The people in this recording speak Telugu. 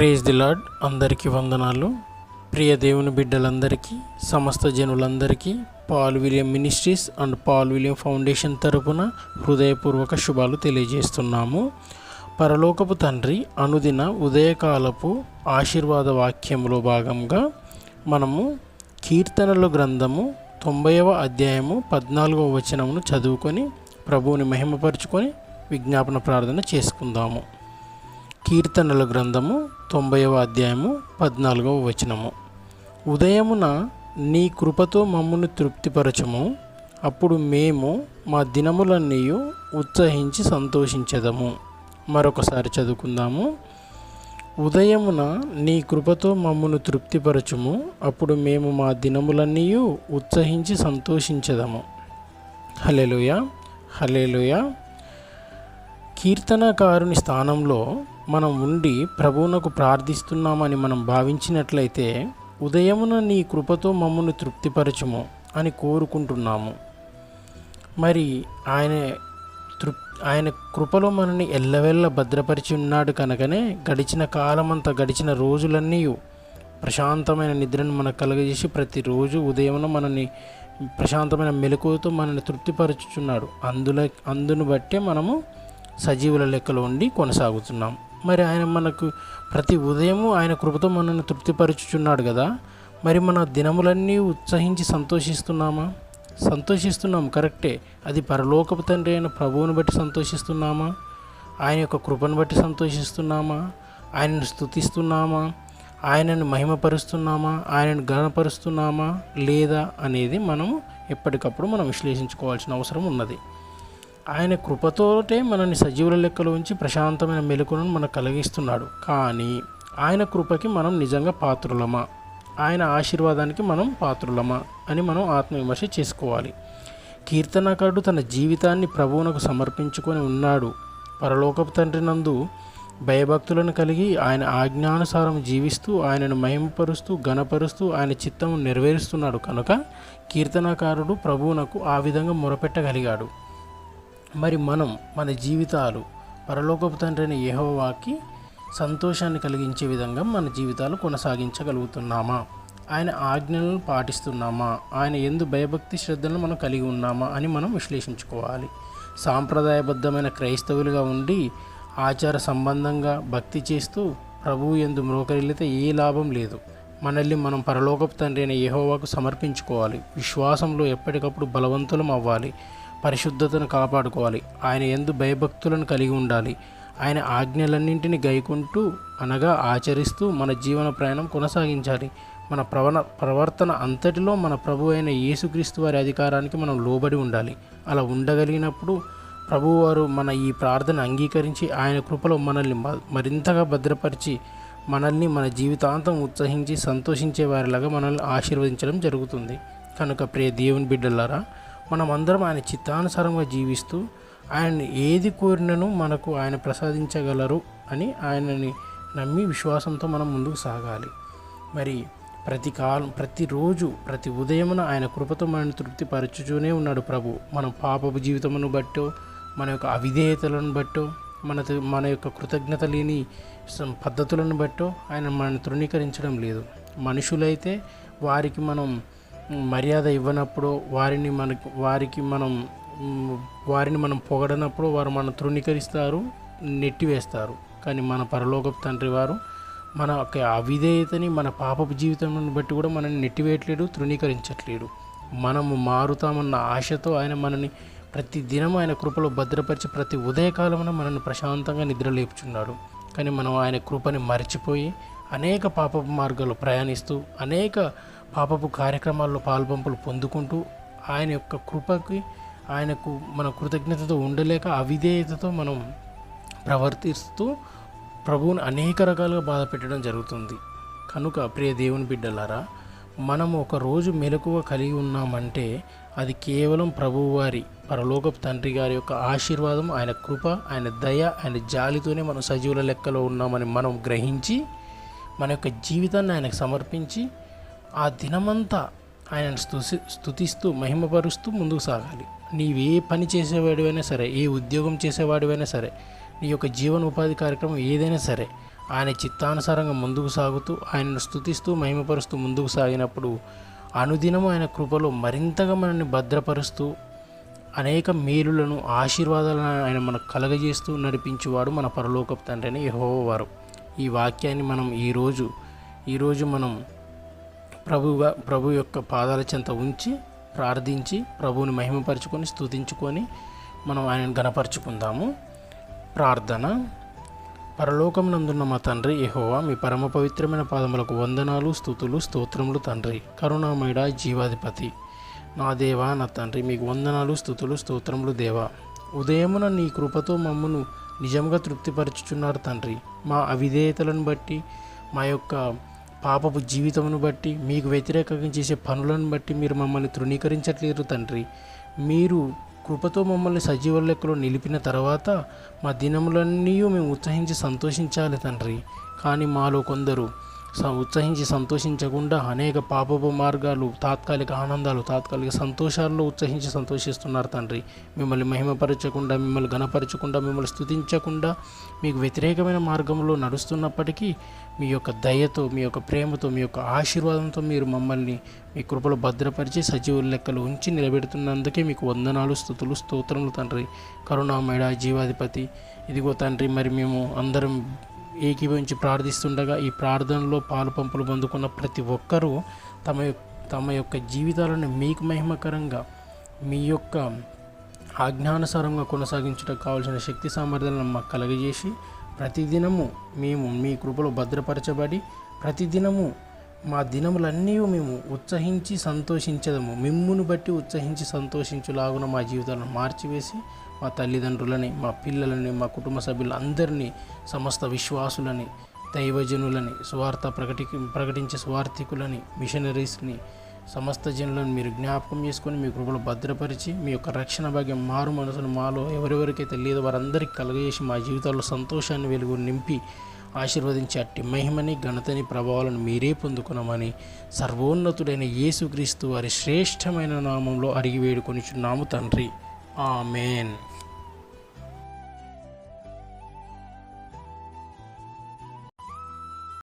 ప్రేజ్ ది లాడ్ అందరికీ వందనాలు. ప్రియ దేవుని బిడ్డలందరికీ సమస్త జనులందరికీ Paul William ministries and Paul William foundation తరపున హృదయపూర్వక శుభాలు తెలియజేస్తున్నాము. పరలోకపు తండ్రి అనుదిన ఉదయకాలపు ఆశీర్వాద వాక్యంలో భాగంగా మనము కీర్తనల గ్రంథము తొంభైవ అధ్యాయము పద్నాలుగవ వచనమును చదువుకొని ప్రభువుని మహిమపరుచుకొని విజ్ఞాపన ప్రార్థన చేసుకుందాము. కీర్తనల గ్రంథము తొంభైవ అధ్యాయము పద్నాలుగవ వచనము. ఉదయమున నీ కృపతో మమ్మను తృప్తిపరచము అప్పుడు మేము మా దినములన్నీ ఉత్సహించి సంతోషించదము. మరొకసారి చదువుకుందాము. ఉదయమున నీ కృపతో మమ్మను తృప్తిపరచము అప్పుడు మేము మా దినములన్నీ ఉత్సహించి సంతోషించదము. హలేలుయ హలేలుయ కీర్తనకారుని స్థానంలో మనం ఉండి ప్రభువునకు ప్రార్థిస్తున్నామని మనం భావించినట్లయితే ఉదయమున నీ కృపతో మమ్మల్ని తృప్తిపరచుము అని కోరుకుంటున్నాము. మరి ఆయన తృప్ ఆయన కృపలో మనల్ని ఎల్లవెల్ల భద్రపరిచి ఉన్నాడు కనుకనే గడిచిన కాలమంతా గడిచిన రోజులన్నీ ప్రశాంతమైన నిద్రను మనకు కలగజేసి ప్రతిరోజు ఉదయమున మనల్ని ప్రశాంతమైన మెలకువతో మనల్ని తృప్తిపరచుచున్నాడు. అందులో అందును బట్టే మనము సజీవుల లెక్కలో ఉండి కొనసాగుతున్నాం. మరి ఆయన మనకు ప్రతి ఉదయము ఆయన కృపతో మనల్ని తృప్తిపరచుచున్నాడు కదా. మరి మన దినములన్నీ ఉత్సహించి సంతోషిస్తున్నామా? సంతోషిస్తున్నాం కరెక్టే. అది పరలోకపు తండ్రి అయిన ప్రభువుని బట్టి సంతోషిస్తున్నామా? ఆయన యొక్క కృపను బట్టి సంతోషిస్తున్నామా? ఆయనను స్థుతిస్తున్నామా ఆయనను మహిమపరుస్తున్నామా? ఆయనను గణపరుస్తున్నామా లేదా అనేది మనము ఎప్పటికప్పుడు మనం విశ్లేషించుకోవాల్సిన అవసరం ఉన్నది. ఆయన కృపతోటే మనల్ని సజీవుల లెక్కలో ఉంచి ప్రశాంతమైన మెలకులను మనకు కలిగిస్తున్నాడు. కానీ ఆయన కృపకి మనం నిజంగా పాత్రులమా? ఆయన ఆశీర్వాదానికి మనం పాత్రులమా? అని మనం ఆత్మవిమర్శ చేసుకోవాలి. కీర్తనకారుడు తన జీవితాన్ని ప్రభువునకు సమర్పించుకొని ఉన్నాడు. పరలోకపు తండ్రి నందు భయభక్తులను కలిగి ఆయన ఆజ్ఞానుసారం జీవిస్తూ ఆయనను మహిమపరుస్తూ గణపరుస్తూ ఆయన చిత్తము నెరవేరుస్తున్నాడు కనుక కీర్తనకారుడు ప్రభువునకు ఆ విధంగా మొరపెట్టగలిగాడు. మరి మనం మన జీవితాలు పరలోకపు తండ్రి అయిన సంతోషాన్ని కలిగించే విధంగా మన జీవితాలు కొనసాగించగలుగుతున్నామా? ఆయన ఆజ్ఞలను పాటిస్తున్నామా? ఆయన ఎందు భయభక్తి శ్రద్ధలను మనం కలిగి ఉన్నామా అని మనం విశ్లేషించుకోవాలి. సాంప్రదాయబద్ధమైన క్రైస్తవులుగా ఉండి ఆచార సంబంధంగా భక్తి చేస్తూ ప్రభువు ఎందు మ్రోకరిల్లితే ఏ లాభం లేదు. మనల్ని మనం పరలోకపు తండ్రి అయిన యహోవాకు సమర్పించుకోవాలి. విశ్వాసంలో ఎప్పటికప్పుడు బలవంతులం అవ్వాలి. పరిశుద్ధతను కాపాడుకోవాలి. ఆయన ఎందు భయభక్తులను కలిగి ఉండాలి. ఆయన ఆజ్ఞలన్నింటినీ గైకుంటూ అనగా ఆచరిస్తూ మన జీవన ప్రయాణం కొనసాగించాలి. మన ప్రవణ ప్రవర్తన అంతటిలో మన ప్రభు అయిన యేసుక్రీస్తు వారి అధికారానికి మనం లోబడి ఉండాలి. అలా ఉండగలిగినప్పుడు ప్రభువారు మన ఈ ప్రార్థన అంగీకరించి ఆయన కృపలో మనల్ని మ- మరింతగా భద్రపరిచి మనల్ని మన జీవితాంతం ఉత్సహించి సంతోషించే వారిలాగా మనల్ని ఆశీర్వదించడం జరుగుతుంది. కనుక ప్రియ దేవుని బిడ్డలారా మనం అందరం ఆయన చిత్తానుసారంగా జీవిస్తూ ఆయన్ని ఏది కోరినను మనకు ఆయన ప్రసాదించగలరు అని ఆయనని నమ్మి విశ్వాసంతో మనం ముందుకు సాగాలి. మరి ప్రతి కాలం ప్రతిరోజు ప్రతి ఉదయమున ఆయన కృపతో మనల్ని తృప్తిపరచుతూనే ఉన్నాడు ప్రభు. మన పాపపు జీవితమును బట్టో మన యొక్క అవిధేయతలను బట్టో మన మన యొక్క కృతజ్ఞత లేని పద్ధతులను బట్టో ఆయన మనల్ని తృణీకరించడం లేదు. మనుషులైతే వారికి మనం మర్యాద ఇవ్వనప్పుడు వారిని మనకు వారికి మనం వారిని మనం పొగడనప్పుడు వారు మనం తృణీకరిస్తారు నెట్టివేస్తారు. కానీ మన పరలోకపు తండ్రి వారు మన యొక్క అవిధేయతని మన పాపపు జీవితం బట్టి కూడా మనల్ని నెట్టివేయట్లేడు తృణీకరించట్లేడు. మనము మారుతామన్న ఆశతో ఆయన మనని ప్రతి దినం ఆయన కృపలో భద్రపరిచి ప్రతి ఉదయకాలమున మనల్ని ప్రశాంతంగా నిద్రలేపుచున్నాడు. కానీ మనం ఆయన కృపని మర్చిపోయి అనేక పాపపు మార్గాలు ప్రయాణిస్తూ అనేక పాపపు కార్యక్రమాల్లో పాల్పంపులు పొందుకుంటూ ఆయన యొక్క కృపకి ఆయనకు మన కృతజ్ఞతతో ఉండలేక అవిధేయతతో మనం ప్రవర్తిస్తూ ప్రభువుని అనేక రకాలుగా బాధ పెట్టడం జరుగుతుంది. కనుక ప్రియ దేవుని బిడ్డలారా మనం ఒక రోజు మెలకువ కలిగి ఉన్నామంటే అది కేవలం ప్రభువారి పరలోకపు తండ్రి గారి యొక్క ఆశీర్వాదం ఆయన కృప ఆయన దయ ఆయన జాలితోనే మనం సజీవుల లెక్కలో ఉన్నామని మనం గ్రహించి మన యొక్క జీవితాన్ని ఆయనకు సమర్పించి ఆ దినమంతా ఆయనను స్తుసి స్తుతిస్తూ మహిమపరుస్తూ ముందుకు సాగాలి. నీవే పని చేసేవాడివైనా సరే ఏ ఉద్యోగం చేసేవాడివైనా సరే నీ యొక్క జీవన ఉపాధి కార్యక్రమం ఏదైనా సరే ఆయన చిత్తానుసారంగా ముందుకు సాగుతూ ఆయనను స్థుతిస్తూ మహిమపరుస్తూ ముందుకు సాగినప్పుడు అనుదినము ఆయన కృపలో మరింతగా మనల్ని భద్రపరుస్తూ అనేక మేలులను ఆశీర్వాదాలను ఆయన మనకు కలగజేస్తూ నడిపించేవాడు మన పరలోకపు తండ్రి అని యెహోవారు. ఈ వాక్యాన్ని మనం ఈరోజు ఈరోజు మనం ప్రభువ ప్రభు యొక్క పాదాల చెంత ఉంచి ప్రార్థించి ప్రభువుని మహిమపరుచుకొని స్తుతించుకొని మనం ఆయనను గణపరుచుకుందాము ప్రార్థన. పరలోకమునందున్న మా తండ్రి ఎహోవా మీ పరమ పవిత్రమైన పాదములకు వందనాలు స్థుతులు స్తోత్రములు తండ్రి. కరుణామయుడ జీవాధిపతి. నా దేవా నా తండ్రి మీకు వందనాలు స్థుతులు స్తోత్రములు దేవా. ఉదయమున నీ కృపతో మమ్మను నిజంగా తృప్తిపరచుచున్నారు తండ్రి. మా అవిధేయతలను బట్టి మా యొక్క పాపపు జీవితమును బట్టి మీకు వ్యతిరేకంగా చేసే పనులను బట్టి మీరు మమ్మల్ని తృణీకరించట్లేరు తండ్రి. మీరు కృపతో మమ్మల్ని సజీవ లెక్కలో నిలిపిన తర్వాత మా దినములన్నీ మేము ఉత్సహించి సంతోషించాలి తండ్రి. కానీ మాలో కొందరు ఉత్సహించి సంతోషించకుండా అనేక పాపపు మార్గాలు తాత్కాలిక ఆనందాలు తాత్కాలిక సంతోషాల్లో ఉత్సహించి సంతోషిస్తున్నారు తండ్రి. మిమ్మల్ని మహిమపరచకుండా మిమ్మల్ని గణపరచకుండా మిమ్మల్ని స్థుతించకుండా మీకు వ్యతిరేకమైన మార్గంలో నడుస్తున్నప్పటికీ మీ యొక్క దయతో మీ యొక్క ప్రేమతో మీ యొక్క ఆశీర్వాదంతో మీరు మమ్మల్ని మీ కృపలో భద్రపరిచి సజీవుల లెక్కలు ఉంచి నిలబెడుతున్నందుకే మీకు వందనాలు స్థుతులు స్తోత్రములు తండ్రి. కరుణామయుడ జీవాధిపతి. ఇదిగో తండ్రి మరి మేము అందరం ఏకీభవించి ప్రార్థిస్తుండగా ఈ ప్రార్థనలో పాలు పంపులు పొందుకున్న ప్రతి ఒక్కరూ తమ యొక్క తమ యొక్క జీవితాలను మీకు మహిమకరంగా మీ యొక్క ఆజ్ఞానుసారంగా కొనసాగించడం కావాల్సిన శక్తి సామర్థ్యాలను మాకు కలగజేసి ప్రతిదినము మేము మీ కృపలో భద్రపరచబడి ప్రతిదినము మా దినములన్నీ మేము ఉత్సహించి సంతోషించదము. మిమ్మును బట్టి ఉత్సహించి సంతోషించులాగున మా జీవితాలను మార్చివేసి మా తల్లిదండ్రులని మా పిల్లలని మా కుటుంబ సభ్యులందరినీ సమస్త విశ్వాసులని దైవజనులని స్వార్థ ప్రకటి ప్రకటించే స్వార్థికులని మిషనరీస్ని సమస్త జనులను మీరు జ్ఞాపకం చేసుకొని మీ కృపలో భద్రపరిచి మీ యొక్క రక్షణ భాగ్యం మారు మనసును మాలో ఎవరెవరికైతే లేదో వారందరికీ కలగజేసి మా జీవితాల్లో సంతోషాన్ని వెలుగు నింపి ఆశీర్వదించి అట్టి మహిమని ఘనతని ప్రభావాలను మీరే పొందుకున్నామని సర్వోన్నతుడైన యేసుక్రీస్తు వారి శ్రేష్టమైన నామంలో అడిగి వేడుకొనిచున్నాము తండ్రి. ఆమెన్.